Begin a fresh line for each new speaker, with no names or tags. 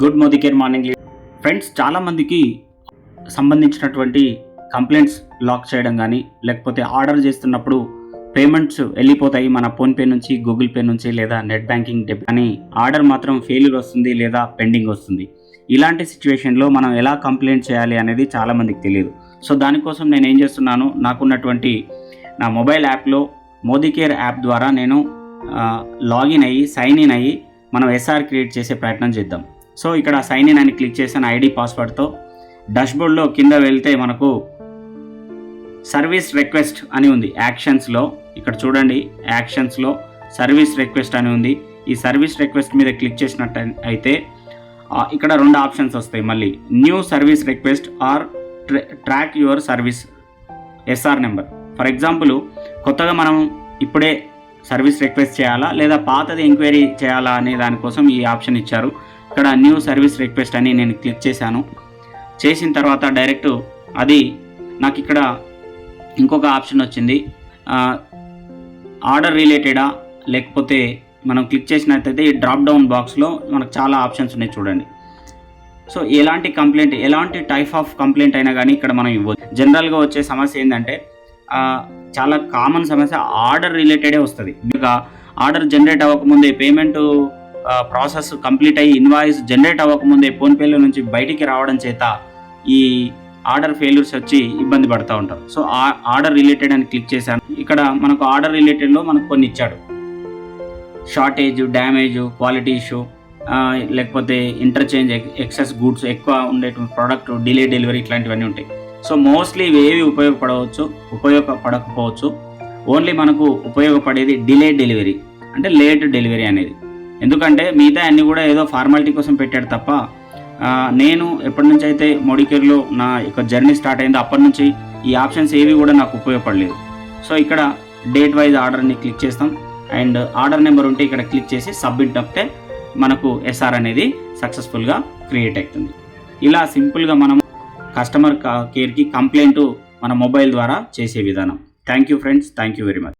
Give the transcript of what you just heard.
Good Modi care morning friends చాలామందికి సంబంధించినటువంటి complaints lock చేయడం కానీ లేకపోతే ఆర్డర్ చేస్తున్నప్పుడు పేమెంట్స్ వెళ్ళిపోతాయి మన ఫోన్పే నుంచి గూగుల్ పే నుంచి లేదా నెట్ బ్యాంకింగ్ డెబిట్ కానీ ఆర్డర్ మాత్రం ఫెయిల్యూర్ వస్తుంది లేదా పెండింగ్ వస్తుంది. ఇలాంటి సిచ్యువేషన్లో మనం ఎలా కంప్లైంట్ చేయాలి అనేది చాలామందికి తెలియదు. సో దానికోసం నేను ఏం చేస్తున్నాను నాకున్నటువంటి నా మొబైల్ యాప్లో మోదీ కేర్ యాప్ ద్వారా నేను లాగిన్ అయ్యి సైన్ ఇన్ అయ్యి మనం ఎస్ఆర్ క్రియేట్ చేసే ప్రయత్నం చేద్దాం. సో ఇక్కడ సైన్ ఇన్ అని క్లిక్ చేసిన ఐడి పాస్వర్డ్తో డాష్బోర్డ్లో కింద వెళ్తే మనకు సర్వీస్ రిక్వెస్ట్ అని ఉంది. యాక్షన్స్లో ఇక్కడ చూడండి యాక్షన్స్లో సర్వీస్ రిక్వెస్ట్ అని ఉంది. ఈ సర్వీస్ రిక్వెస్ట్ మీద క్లిక్ చేసినట్టు అయితే ఇక్కడ రెండు ఆప్షన్స్ వస్తాయి మళ్ళీ. New service request or track your service SR number for example కొత్తగా మనం ఇప్పుడే సర్వీస్ రిక్వెస్ట్ చేయాలా లేదా పాతది ఎంక్వైరీ చేయాలా అనే దానికోసం ఈ ఆప్షన్ ఇచ్చారు. ఇక్కడ న్యూ సర్వీస్ రిక్వెస్ట్ అని నేను క్లిక్ చేశాను. చేసిన తర్వాత డైరెక్ట్ అది నాకు ఇక్కడ ఇంకొక ఆప్షన్ వచ్చింది. ఆర్డర్ రిలేటెడా? లేకపోతే మనం క్లిక్ చేసినట్టయితే ఈ డ్రాప్ డౌన్ బాక్స్లో మనకు చాలా ఆప్షన్స్ ఉన్నాయి చూడండి. సో ఎలాంటి కంప్లైంట్ ఎలాంటి టైప్ ఆఫ్ కంప్లైంట్ అయినా కానీ ఇక్కడ మనం ఇవ్వచ్చు. జనరల్గా వచ్చే సమస్య ఏంటంటే చాలా కామన్ సమస్య ఆర్డర్ రిలేటెడే వస్తుంది. ఇంకా ఆర్డర్ జనరేట్ అవ్వకముందే పేమెంట్ ప్రాసెస్ కంప్లీట్ అయ్యి ఇన్వాయిస్ జనరేట్ అవ్వకముందే ఫోన్పేలో నుంచి బయటికి రావడం చేత ఈ ఆర్డర్ ఫెయిల్యూర్స్ వచ్చి ఇబ్బంది పడుతూ ఉంటారు. సో ఆర్డర్ రిలేటెడ్ అని క్లిక్ చేశాను. ఇక్కడ మనకు ఆర్డర్ రిలేటెడ్లో మనకు కొన్ని ఇచ్చాడు. షార్టేజ్ డ్యామేజ్ క్వాలిటీ ఇష్యూ లేకపోతే ఇంటర్చేంజ్ ఎక్సెస్ గూడ్స్ ఎక్కువ ఉండేటువంటి ప్రోడక్ట్ డిలే డెలివరీ ఇట్లాంటివన్నీ ఉంటాయి. సో మోస్ట్లీ ఇవేవి ఏవి ఉపయోగపడవచ్చు ఉపయోగపడకపోవచ్చు ఓన్లీ మనకు ఉపయోగపడేది డిలే డెలివరీ అంటే లేట్ డెలివరీ అనేది. ఎందుకంటే మిగతా అన్నీ కూడా ఏదో ఫార్మాలిటీ కోసం పెట్టాడు తప్ప నేను ఎప్పటి నుంచి అయితే మోడికేర్లో నా యొక్క జర్నీ స్టార్ట్ అయిందో అప్పటి నుంచి ఈ ఆప్షన్స్ ఏవి కూడా నాకు ఉపయోగపడలేదు. సో ఇక్కడ డేట్ వైజ్ ఆర్డర్ని క్లిక్ చేస్తాం. అండ్ ఆర్డర్ నెంబర్ ఉంటే ఇక్కడ క్లిక్ చేసి సబ్మిట్ నొక్కితే మనకు ఎస్ఆర్ అనేది సక్సెస్ఫుల్గా క్రియేట్ అవుతుంది. ఇలా సింపుల్గా మనం కస్టమర్ కేర్కి కంప్లైంట్ మన మొబైల్ ద్వారా చేసే విధానం. Thank you friends. Thank you very much.